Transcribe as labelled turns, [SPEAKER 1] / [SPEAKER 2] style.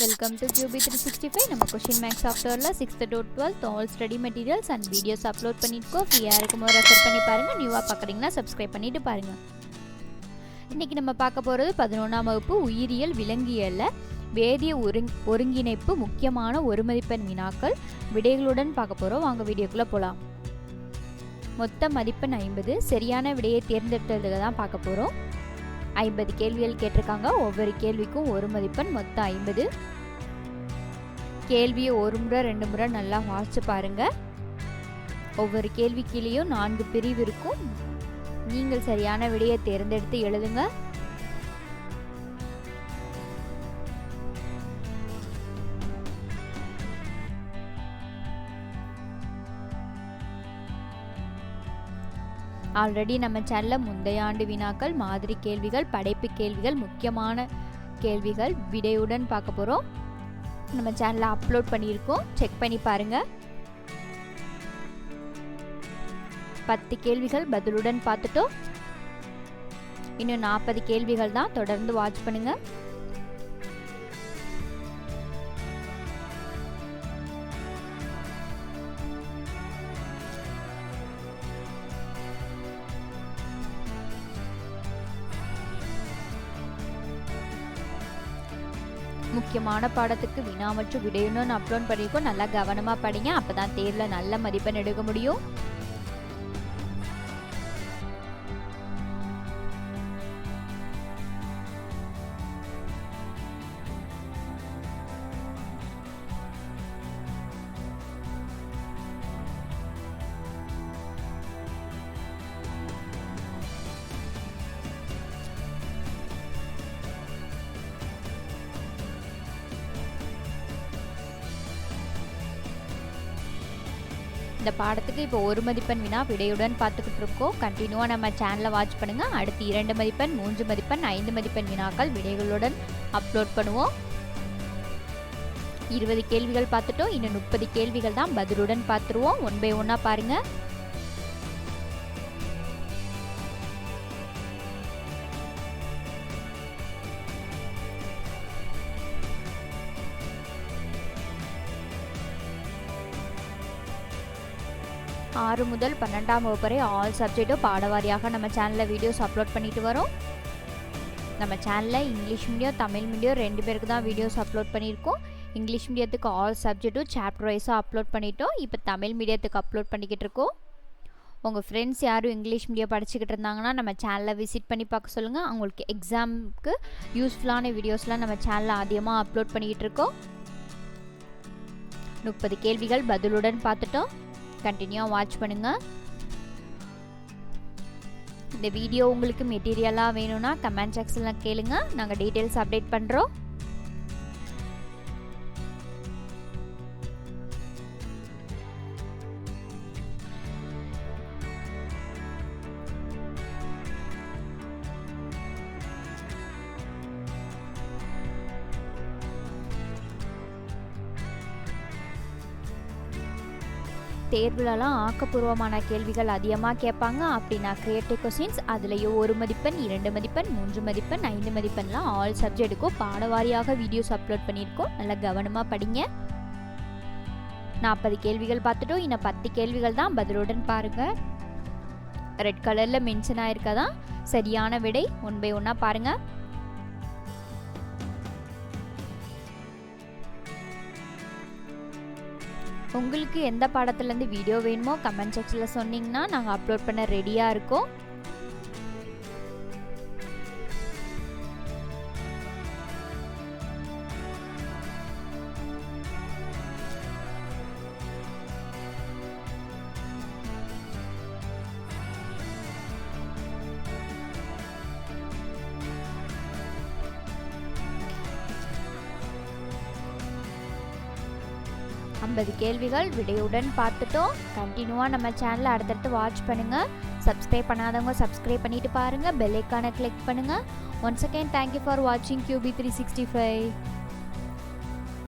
[SPEAKER 1] Welcome to QB three sixty five நம்ம question maths சாஃப்ட்வேரில் sixth to twelfth all study materials and videos upload பண்ணியிருக்கோம் ஃப்ரீயாக இருக்கும்போது refer பண்ணி பாருங்கள் நியூவாக பார்க்குறீங்கன்னா சப்ஸ்கிரைப் பண்ணிட்டு பாருங்கள் இன்றைக்கி நம்ம பார்க்க போகிறது பதினொன்றாம் வகுப்பு உயிரியல் விலங்கியலில். வேதிய ஒருங் ஒருங்கிணைப்பு முக்கியமான ஒரு மதிப்பெண் வினாக்கள். விடைகளுடன் பார்க்க போகிறோம் வாங்க வீடியோக்குள்ளே போகலாம் மொத்த மதிப்பெண் ஐம்பது. சரியான விடையை தேர்ந்தெடுத்ததுக்கு தான் பார்க்க போகிறோம் ஐம்பது கேள்விகள் கேட்டிருக்காங்க. ஒவ்வொரு கேள்விக்கும் ஒரு மதிப்பெண் மொத்தம் ஐம்பது. கேள்வியை ஒரு முறை ரெண்டு முறை நல்லா வாசிச்சு பாருங்க. ஒவ்வொரு கேள்விக்கிலேயும் நான்கு பிரிவு இருக்கும். நீங்கள் சரியான விடையை தேர்ந்தெடுத்து எழுதுங்க. ஆல்ரெடி நம்ம சேனலில் முந்தைய ஆண்டு வினாக்கள் மாதிரி கேள்விகள் படைப்பு கேள்விகள் முக்கியமான கேள்விகள் விடையுடன் பார்க்க போகிறோம் நம்ம சேனலில் அப்லோட் பண்ணியிருக்கோம். செக் பண்ணி பாருங்கள் பத்து கேள்விகள் பதிலுடன் பார்த்துட்டோம். இன்னும் நாற்பது கேள்விகள் தான். தொடர்ந்து வாட்ச் பண்ணுங்கள் முக்கியமான பாடத்துக்கு வினா மற்றும் விடையுன்னு அப்லோட் பண்ணியிருக்கோம். நல்லா கவனமாக படிங்க. அப்போ தான் தேர்வில் நல்ல மதிப்பெண் எடுக்க முடியும். இந்த பாடத்துக்கு இப்போ ஒரு மதிப்பெண் வினா விடையுடன் பார்த்துக்கிட்டு இருக்கோம் கண்டினியூவாக நம்ம சேனலை வாட்ச் பண்ணுங்கள் அடுத்து இரண்டு மதிப்பெண் மூன்று மதிப்பெண் ஐந்து மதிப்பெண் வினாக்கள் விடைகளுடன் அப்லோட் பண்ணுவோம். இருபது கேள்விகள் பார்த்துட்டோம். இன்னும் முப்பது கேள்விகள் தான் பதிலுடன் பார்த்துருவோம். ஒன் பை ஒன்னாக பாருங்கள் ஆறு முதல் பன்னெண்டாம் வகுப்பு வரை ஆல் சப்ஜெக்ட்டும் பாடவாரியாக நம்ம சேனலில் வீடியோஸ் அப்லோட் பண்ணிட்டு வரோம். நம்ம சேனலில் இங்கிலீஷ் மீடியம் தமிழ் மீடியம் ரெண்டு பேருக்கு தான் வீடியோஸ் அப்லோட் பண்ணியிருக்கோம். இங்கிலீஷ் மீடியத்துக்கு ஆல் சப்ஜெக்ட்டும் சாப்டர் வைஸாக அப்லோட் பண்ணிட்டோம். இப்போ தமிழ் மீடியத்துக்கு அப்லோட் பண்ணிக்கிட்டு இருக்கோம். உங்கள் ஃப்ரெண்ட்ஸ் யாரும் இங்கிலீஷ் மீடியம் படிச்சுக்கிட்டு இருந்தாங்கன்னா நம்ம சேனலில் விசிட் பண்ணி பார்க்க சொல்லுங்கள் அவங்களுக்கு எக்ஸாமுக்கு யூஸ்ஃபுல்லான வீடியோஸ்லாம் நம்ம சேனலில் அதிகமாக அப்லோட் பண்ணிக்கிட்டு இருக்கோம். முப்பது கேள்விகள் பதிலுடன் பார்த்துட்டோம். கண்டினியூவாக வாட்ச் பண்ணுங்கள் இந்த வீடியோ உங்களுக்கு மெட்டீரியலாக வேணும்னா கமெண்ட் செக்ஷனில் கேளுங்க. நாங்கள் டீட்டெயில்ஸ் அப்டேட் பண்ணுறோம் தேர்வுலலாம் ஆக்கப்பூர்வமான கேள்விகள் அதிகமாக கேட்பாங்க. அப்படின்னா கிரியேட்டிவ் கொஸ்டின்ஸ் அதுலேயும் ஒரு மதிப்பெண் இரண்டு மதிப்பெண் மூன்று மதிப்பெண் ஐந்து மதிப்பெண்லாம் ஆல் சப்ஜெக்ட்டுக்கும் பாடவாரியாக வீடியோஸ் அப்லோட் பண்ணியிருக்கோம். நல்லா கவனமாக படிங்க. நாற்பது கேள்விகள் பார்த்துட்டோம். இன்னும் பத்து கேள்விகள் தான் பதிலுடன் பாருங்கள் ரெட் கலரில் மென்ஷன் ஆயிருக்கதான். சரியான விடை. ஒன் பை ஒன்னாக பாருங்கள் உங்களுக்கு எந்த பாடத்துலேருந்து வீடியோ வேணுமோ கமெண்ட் செக்ஷனில் சொன்னீங்கன்னா நாங்கள் அப்லோட் பண்ண ரெடியாக இருக்கோம். ஐம்பது கேள்விகள் விடையுடன் பார்த்துட்டோம். கண்டினியூவாக நம்ம சேனலை அடுத்தடுத்து வாட்ச் பண்ணுங்கள் சப்ஸ்கிரைப் பண்ணாதவங்க சப்ஸ்கிரைப் பண்ணிட்டு பாருங்கள் பெல் ஐக்கானை கிளிக் பண்ணுங்கள் once again thank you for வாட்சிங் கியூபி த்ரீ சிக்ஸ்டி ஃபைவ்